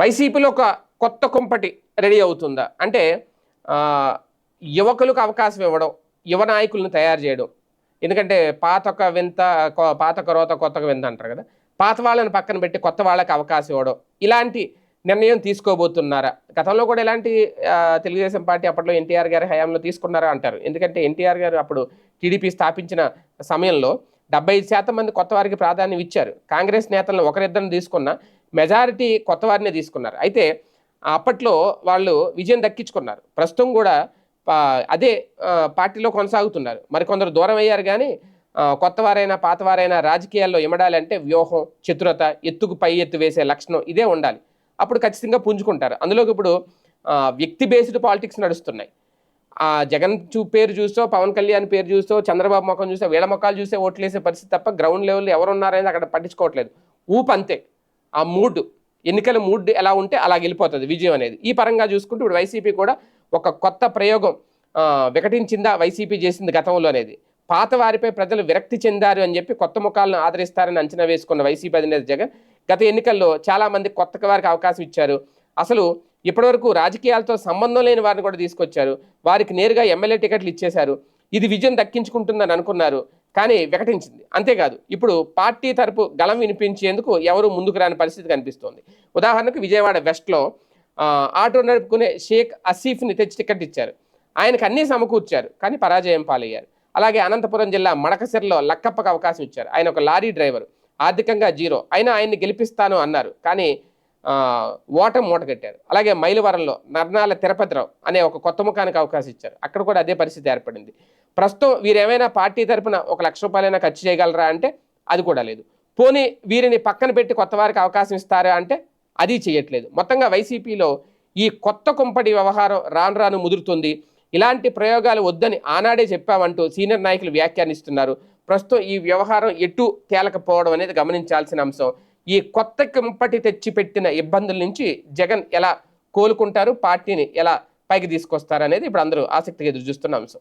వైసీపీలో ఒక కొత్త కుంపటి రెడీ అవుతుందా? అంటే యువకులకు అవకాశం ఇవ్వడం యువ నాయకులను తయారు చేయడం. ఎందుకంటే పాత ఒక వింత కొ- పాత ఒక రోత కొత్త ఒక వింత అంటారు కదా. పాత వాళ్ళని పక్కన పెట్టి కొత్త వాళ్ళకి అవకాశం ఇవ్వడం. ఇలాంటి నిర్ణయం తీసుకోబోతున్నారా? గతంలో కూడా ఇలాంటి తెలుగుదేశం పార్టీ అప్పట్లో ఎన్టీఆర్ గారి హయాంలో తీసుకున్నారా అంటారు. ఎందుకంటే ఎన్టీఆర్ గారు అప్పుడు టీడీపీ స్థాపించిన సమయంలో డెబ్బై ఐదు శాతం మంది కొత్త వారికి ప్రాధాన్యం ఇచ్చారు. కాంగ్రెస్ నేతలను ఒకరిద్దరిని తీసుకున్న మెజారిటీ కొత్త వారినే తీసుకున్నారు. అయితే అప్పట్లో వాళ్ళు విజయం దక్కించుకున్నారు. ప్రస్తుతం కూడా పా- అదే పార్టీలో కొనసాగుతున్నారు. మరికొందరు దూరం అయ్యారు కానీ కొత్తవారైనా కొత్త వారైనా పాత వారైనా రాజకీయాల్లో ఇమడాలంటే వ్యూహం చతురత ఎత్తుకు పై ఎత్తు వేసే లక్షణం ఇదే ఉండాలి. అప్పుడు ఖచ్చితంగా పుంజుకుంటారు. అందులోకి ఇప్పుడు వ్యక్తి బేస్డ్ పాలిటిక్స్ నడుస్తున్నాయి. ఆ జగన్ చూ పేరు చూసో పవన్ కళ్యాణ్ పేరు చూసో చంద్రబాబు ముఖం చూసో వీళ్ళ ముఖాలు చూసే ఓట్లేసే పరిస్థితి తప్ప గ్రౌండ్ లెవెల్లో ఎవరు ఉన్నారనేది అక్కడ పట్టించుకోవట్లేదు. ఊపు అంతే. ఆ మూడ్ ఎన్నికల మూడ్ ఎలా ఉంటే అలా వెళ్ళిపోతుంది విజయం అనేది. ఈ పరంగా చూసుకుంటే ఇప్పుడు వైసీపీ కూడా ఒక కొత్త ప్రయోగం వికటించిందా వైసీపీ చేసింది గతంలో అనేది. పాత వారిపై ప్రజలు విరక్తి చెందారు అని చెప్పి కొత్త ముఖాలను ఆదరిస్తారని అంచనా వేసుకున్న వైసీపీ అధినేత జగన్ గత ఎన్నికల్లో చాలామంది కొత్త వారికి అవకాశం ఇచ్చారు. అసలు ఇప్పటివరకు రాజకీయాలతో సంబంధం లేని వారిని కూడా తీసుకొచ్చారు. వారికి నేరుగా ఎమ్మెల్యే టికెట్లు ఇచ్చేశారు. ఇది విజయం దక్కించుకుంటుందని అనుకున్నారు. కానీ వికటించింది. అంతేకాదు ఇప్పుడు పార్టీ తరపు గళం వినిపించేందుకు ఎవరు ముందుకు రాని పరిస్థితి కనిపిస్తోంది. ఉదాహరణకు విజయవాడ వెస్ట్లో ఆటో నడుపుకునే షేక్ అసీఫ్ని తెచ్చి టికెట్ ఇచ్చారు. ఆయనకు అన్నీ సమకూర్చారు కానీ పరాజయం పాలయ్యారు. అలాగే అనంతపురం జిల్లా మడకసిరలో లక్కప్పకు అవకాశం ఇచ్చారు. ఆయన ఒక లారీ డ్రైవర్. ఆర్థికంగా జీరో. అయినా ఆయన్ని గెలిపిస్తాను అన్నారు. కానీ ఓటమి మూటగట్టారు అలాగే మైలవరంలో నర్నాల తిరుపతిరావు అనే ఒక కొత్త ముఖానికి అవకాశం ఇచ్చారు. అక్కడ కూడా అదే పరిస్థితి ఏర్పడింది. ప్రస్తుతం వీరేమైనా పార్టీ తరపున ఒక లక్ష రూపాయలైనా ఖర్చు చేయగలరా అంటే అది కూడా లేదు. పోనీ వీరిని పక్కన పెట్టి కొత్త వారికి అవకాశం ఇస్తారా అంటే అది చేయట్లేదు. మొత్తంగా వైసీపీలో ఈ కొత్త కుంపటి వ్యవహారం రాను రాను ముదురుతుంది. ఇలాంటి ప్రయోగాలు వద్దని ఆనాడే చెప్పామంటూ సీనియర్ నాయకులు వ్యాఖ్యానిస్తున్నారు. ప్రస్తుతం ఈ వ్యవహారం ఎటు తేలకపోవడం అనేది గమనించాల్సిన అంశం. ఈ కొత్త కుంపటి తెచ్చిపెట్టిన ఇబ్బందుల నుంచి జగన్ ఎలా కోలుకుంటారు? పార్టీని ఎలా పైకి తీసుకొస్తారు అనేది ఇప్పుడు అందరూ ఆసక్తిగా ఎదురు చూస్తున్న అంశం.